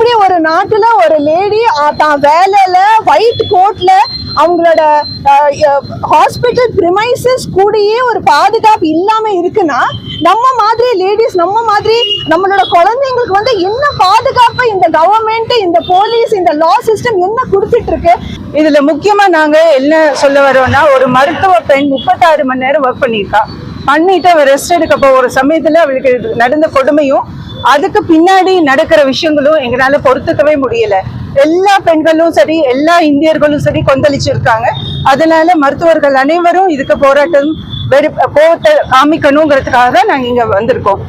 நாட்டுல ஒரு லேடி தான் வேலையில ஒயிட் கோட்ல அவங்களோட ஹாஸ்பிட்டல் பிரிமைசஸ் கூடயே ஒரு பாதுகாப்பு இல்லாம இருக்குன்னா நம்ம மாதிரி லேடிஸ் நம்ம மாதிரி நம்மளோட குழந்தைங்களுக்கு வந்து என்ன பாதுகாப்பு இந்த கவர்மெண்ட் இந்த போலீஸ் இந்த லா சிஸ்டம் என்ன கொடுத்துட்டு இருக்கு? இதுல முக்கியமா நாங்க என்ன சொல்ல வரோம்னா ஒரு மருத்துவ பெண் முப்பத்தாறு மணி நேரம் ஒர்க் பண்ணியிருக்கா. பண்ணிட்டு அவ ரெஸ்ட் எடுக்க போற சமயத்துல அவளுக்கு நடந்த கொடுமையும் அதுக்கு பின்னாடி நடக்கிற விஷயங்களும் எங்களால பொறுத்துக்கவே முடியல. எல்லா பெண்களும் சரி எல்லா இந்தியர்களும் சரி கொந்தளிச்சிருக்காங்க. அதனால மருத்துவர்கள் அனைவரும் இதுக்கு போராட்டம் வெறு கோவத்தை காமிக்கணுங்கிறதுக்காக தான் நாங்க இங்க வந்திருக்கோம்.